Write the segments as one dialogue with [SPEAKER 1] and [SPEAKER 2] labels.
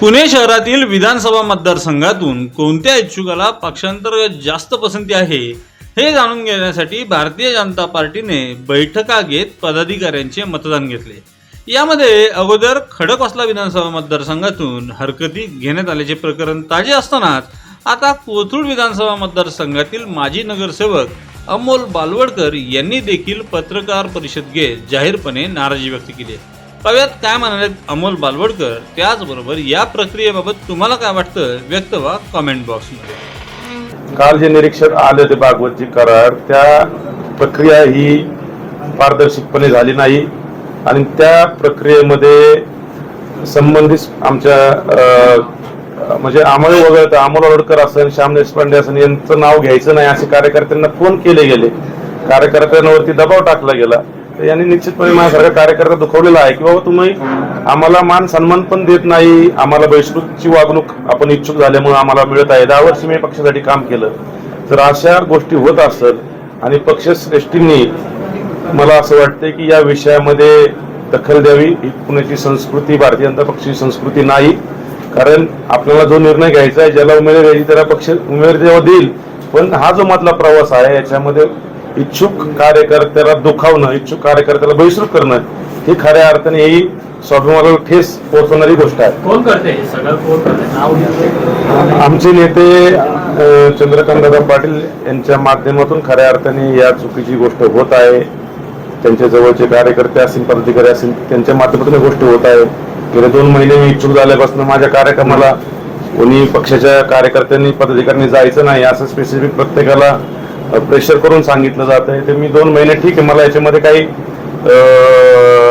[SPEAKER 1] पुणे शहरातील विधानसभा मतदारसंघातून कोणत्या इच्छुकाला पक्षांतर्गत जास्त पसंती आहे हे जाणून घेण्यासाठी भारतीय जनता पार्टीने बैठका घेत पदाधिकाऱ्यांचे मतदान घेतले यामध्ये अगोदर खडकवासला विधानसभा मतदारसंघातून हरकती घेण्यात आल्याचे प्रकरण ताजे असतानाच आता कोथरूड विधानसभा मतदारसंघातील माजी नगरसेवक अमोल बालवडकर यांनी देखील पत्रकार परिषद घेत जाहीरपणे नाराजी व्यक्त केली आहे. पाहूयात काय म्हणाले अमोल बालवडकर. त्याचबरोबर या प्रक्रियेबाबत तुम्हाला काय वाटतं? व्यक्त व्हा कमेंट बॉक्समध्ये
[SPEAKER 2] काल जे निरीक्षक आले होते भागवतजी करार त्या प्रक्रिया ही पारदर्शकपणे झाली नाही. आणि त्या प्रक्रियेमध्ये संबंधित आमच्या म्हणजे अमोल वगळता अमोल ओडकर असेल श्याम देशपांडे असेल यांचं नाव घ्यायचं नाही असे कार्यकर्त्यांना फोन केले गेले. कार्यकर्त्यांवरती दबाव टाकला गेला. तर यांनी निश्चितपणे माझ्यासारखा कार्यकर्ता दुखवलेला आहे की बाबा तुम्ही आम्हाला मान सन्मान पण देत नाही आम्हाला बहिष्कृतची वागणूक आपण इच्छुक झाल्यामुळे आम्हाला मिळत आहे. दहा वर्ष मी पक्षासाठी काम केलं. तर अशा गोष्टी होत असत आणि पक्षश्रेष्ठींनी मला असं वाटतं की या विषयामध्ये दखल द्यावी. ही पुण्याची संस्कृती भारतीय जनता पक्षाची संस्कृती नाही. कारण आपल्याला जो निर्णय घ्यायचा आहे ज्याला उमेदवारी द्यायची त्याला पक्ष उमेदवारी जेव्हा देईल. पण हा जो मधला प्रवास आहे याच्यामध्ये इच्छुक कार्यकर्त्याला दुखावणं इच्छुक कार्यकर्त्याला बहिष्कृत करणं ही खऱ्या अर्थाने ही स्वाभिमानाला ठेस पोहोचवणारी गोष्ट आहे.
[SPEAKER 3] कोण करते हे सगळं? कोण करते?
[SPEAKER 2] आमचे नेते चंद्रकांतदादा पाटील यांच्या माध्यमातून खऱ्या अर्थाने या चुकीची गोष्ट होत आहे. त्यांच्या जवळचे कार्यकर्ते असतील पदाधिकारी असतील त्यांच्या माध्यमातून गोष्ट होत आहे. गेले दोन महिने मी इच्छुक झाल्यापासून माझ्या कार्यक्रमाला कोणी पक्षाच्या कार्यकर्त्यांनी पदाधिकाऱ्यांनी जायचं नाही असं स्पेसिफिक प्रत्येकाला प्रेशर करून सांगितलं जात आहे. तर मी दोन महिने ठीक आहे. मला याच्यामध्ये काही अ,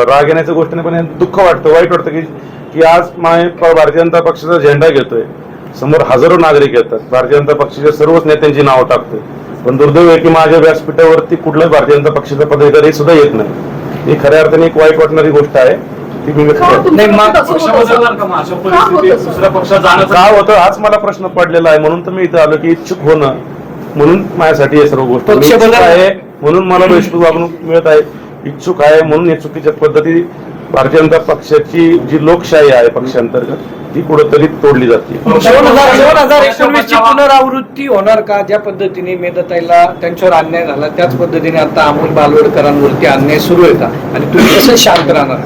[SPEAKER 2] राग येण्याच्या गोष्ट नाही पण दुःख वाटतं. वाईट वाटतं की की आज मा- भारतीय जनता पक्षाचा झेंडा घेतोय. समोर हजारो नागरिक येतात. भारतीय जनता पक्षाच्या सर्वच नेत्यांची नावं टाकतोय पण दुर्दैव आहे की माझ्या व्यासपीठावरती कुठलाच भारतीय जनता पक्षाचा पदाधिकारी सुद्धा येत नाही. ही खऱ्या अर्थाने एक वाईट वाटणारी गोष्ट आहे. ती मी
[SPEAKER 3] का
[SPEAKER 4] होतं?
[SPEAKER 2] हाच मला प्रश्न पडलेला आहे. म्हणून तर मी इथं आलो की इच्छुक होणं म्हणून माझ्यासाठी हे सर्व गोष्ट. इच्छुक आहे म्हणून मला वैष्णव वागणूक मिळत आहे. इच्छुक आहे म्हणून या चुकीच्या पद्धती भारतीय जनता पक्षाची जी लोकशाही आहे पक्षांतर्गत ती कुठंतरी तोडली जाते.
[SPEAKER 4] दोन हजार दोन हजार एकोणवीस ची पुनरावृत्ती होणार का? ज्या पद्धतीने मेदताईला त्यांच्यावर अन्याय झाला त्याच पद्धतीने आता अमोल बालवडकरांवरती अन्याय सुरू आहे का? आणि तुम्ही कसं शांत राहणार?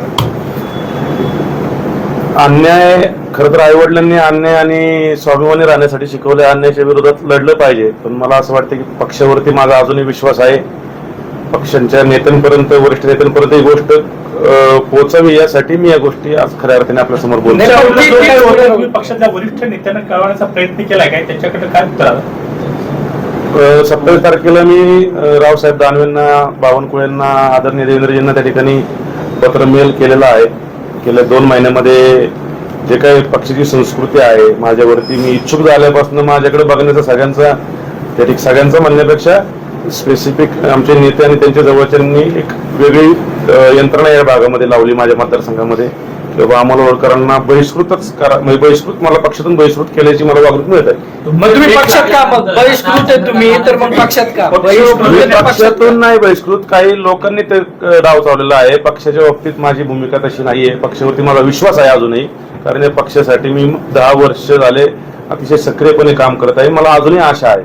[SPEAKER 2] अन्याय खरं तर आईवडिलांनी अन्याय आणि स्वाभिमानी राहण्यासाठी शिकवले. अन्यायाच्या विरोधात लढलं पाहिजे. पण मला असं वाटतं की पक्षावरती माझा अजूनही विश्वास आहे. पक्षांच्या नेत्यांपर्यंत वरिष्ठ नेत्यांपर्यंत ही गोष्ट पोहोचावी यासाठी मी या गोष्टी आज खऱ्या अर्थाने आपल्यासमोर बोलतो.
[SPEAKER 3] पक्षाच्या वरिष्ठ नेत्यांना कळवण्याचा प्रयत्न केलाय काय? त्याच्याकडे काय उत्तर आलं
[SPEAKER 2] सत्तावीस तारखेला मी रावसाहेब दानवेंना बावनकुळेंना आदरणीय देवेंद्रजींना त्या ठिकाणी पत्र मेल केलेलं आहे. गेल्या दोन महिन्यामध्ये जे काही पक्षाची संस्कृती आहे माझ्यावरती मी इच्छुक झाल्यापासून माझ्याकडे बघण्याचा सगळ्यांचा त्या ठिक सगळ्यांचा म्हणण्यापेक्षा स्पेसिफिक आमचे नेते आणि त्यांच्या जवळच्यांनी एक वेगळी यंत्रणा या भागामध्ये लावली माझ्या मतदारसंघामध्ये. किंवा आम्हाला ओळकरांना बहिष्कृतच करा म्हणजे बहिष्कृत मला पक्षातून बहिष्कृत केल्याची मला वागणूक मिळत
[SPEAKER 4] मग तुम्ही पक्षात का मग बहिष्कृत आहे तुम्ही? तर मग पक्षात का? बहिष्कृत
[SPEAKER 2] मी
[SPEAKER 4] आहे तर पक्षात का?
[SPEAKER 2] पक्षातून नाही बहिष्कृत. काही लोकांनी ते अ, डाव चाललेला आहे. पक्षाच्या बाबतीत माझी भूमिका तशी नाहीये. पक्षावरती माझा विश्वास आहे अजूनही. कारण या पक्षासाठी मी दहा वर्ष झाले अतिशय सक्रियपणे काम करत आहे. मला अजूनही आशा आहे.